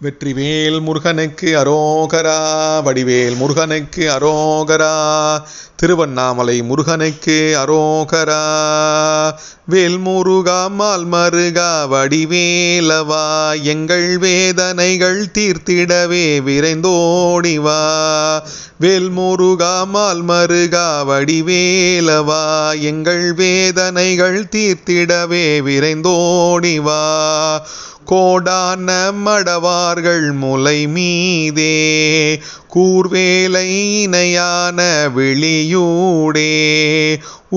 வெற்றிவேல் முருகனுக்கு அரோகரா வடிவேல் முருகனுக்கு அரோகரா திருவண்ணாமலை முருகனுக்கு அரோகரா. வேல் முருகா மால் மருகா வடிவேலவா எங்கள் வேதனைகள் தீர்த்திடவே விரைந்தோடிவா வேல் முருகா மால் மருகா வடிவேலவா எங்கள் வேதனைகள் தீர்த்திடவே விரைந்தோடிவா கோடான மடவார்கள் முலை மீதே கூர்வேலை இணையான விழியூடே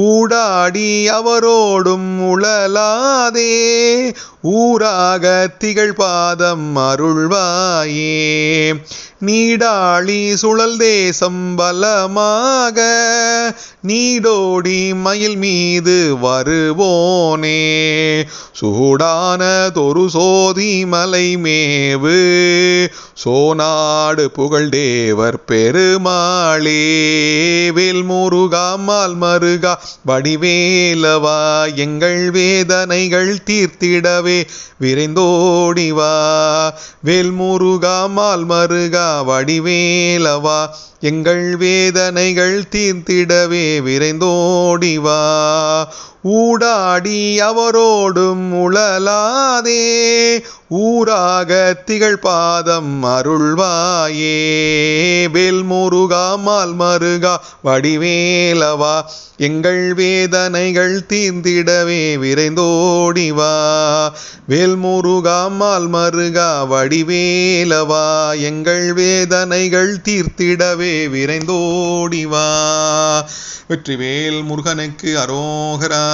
ஊடாடி அவரோடும் உழலாதே ஊராக திகழ் பாதம் அருள்வாயே. நீடாளி சுழல் தேசம் பலமாக. நீடோடி மயில் மீது வருவோனே. சூடான தொரு சோதி மலை மேவு. சோனாடு புகழ் தேவர் பெருமாளே. வேல் மருகா வடிவேலவா எங்கள் வேதனைகள் தீர்த்திடவே. விரைந்தோடிவா வேல் முருகா மால் மருகா வடிவேலவா எங்கள் வேதனைகள் தீர்த்திடவே விரைந்தோடிவா ஊடாடி அவரோடும் உழலாதே. ஊராக திகழ் பாதம் அருள்வாயே. வேல் முருகா மால் மருகா வடிவேலவா எங்கள் வேதனைகள் தீர்ந்திடவே விரைந்தோடிவா வேல் முருகா மால் மருகா வடிவேலவா எங்கள் வேதனைகள் தீர்த்திடவே விரைந்தோடிவா வெற்றிவேல் முருகனுக்கு அரோகரா.